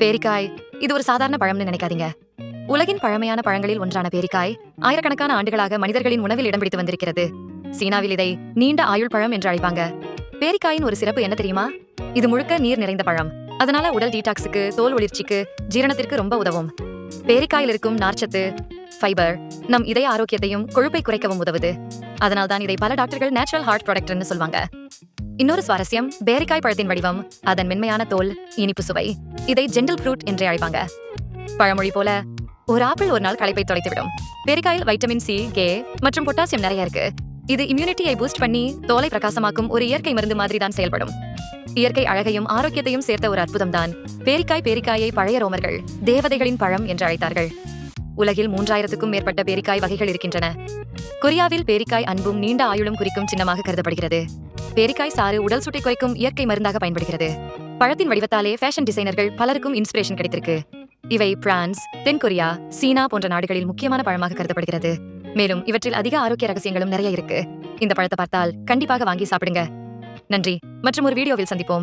பேரிக்காய் இது ஒரு சாதாரண பழம்னு நினைக்காதீங்க. உலகின் பழமையான பழங்களில் ஒன்றான பேரிக்காய் ஆயிரக்கணக்கான ஆண்டுகளாக மனிதர்களின் உணவில் இடம் பிடித்து வந்திருக்கிறது. சீனாவில் இதை நீண்ட ஆயுள் பழம் என்று அழைப்பாங்க. பேரிக்காயின் ஒரு சிறப்பு என்ன தெரியுமா? இது முழுக்க நீர் நிறைந்த பழம். அதனால உடல் டீடாக்ஸுக்கு தோல் ஒளிர்ச்சிக்கு ஜீரணத்திற்கு ரொம்ப உதவும். பேரிக்காயில் இருக்கும் நார்ச்சத்து ஃபைபர் நம் இதய ஆரோக்கியத்தையும் கொழுப்பை குறைக்கவும் உதவுது. அதனால்தான் இதை பல டாக்டர்கள் நேச்சுரல் ஹார்ட் ப்ராடக்ட்னு சொல்வாங்க இன்னொரு சுவாரஸ்யம் பேரிக்காய் பழத்தின் வடிவம் அதன் மென்மையான தோல் இனிப்பு சுவை. இதை ஜென்டில் ஃப்ரூட் என்றே அழைப்பாங்க. பழமொழி போல ஒரு ஆப்பிள் ஒரு நாள் களைப்பை தொலைத்துவிடும் பேரிக்காயில் வைட்டமின் சி கே மற்றும் பொட்டாசியம் நிறைய இருக்கு. இது இம்யூனிட்டியை பூஸ்ட் பண்ணி தோலை பிரகாசமாக்கும் ஒரு இயற்கை மருந்து மாதிரி தான் செயல்படும். இயற்கை அழகையும் ஆரோக்கியத்தையும் சேர்த்த ஒரு அற்புதம் தான் பேரிக்காய் பேரிக்காயை பழைய ரோமர்கள் தேவதைகளின் பழம் என்று அழைத்தார்கள். உலகில் மூன்றாயிரத்துக்கும் மேற்பட்ட பேரிக்காய் வகைகள் இருக்கின்றன. கொரியாவில் பேரிக்காய் அன்பும் நீண்ட ஆயுளும் குறிக்கும் சின்னமாக கருதப்படுகிறது. பேரிக்காய் சாறு உடல் சுட்டை குறைக்கும் இயற்கை மருந்தாக பயன்படுகிறது. பழத்தின் வடிவத்தாலே ஃபேஷன் டிசைனர்கள் பலருக்கும் இன்ஸ்பிரேஷன் கிடைத்திருக்கு. இவை பிரான்ஸ் தென்கொரியா சீனா போன்ற நாடுகளில் முக்கியமான பழமாக கருதப்படுகிறது. மேலும் இவற்றில் அதிக ஆரோக்கிய ரகசியங்களும் நிறைய இருக்கு. இந்த பழத்தை பார்த்தால் கண்டிப்பாக வாங்கி சாப்பிடுங்க. நன்றி. மற்றும் ஒரு வீடியோவில் சந்திப்போம்.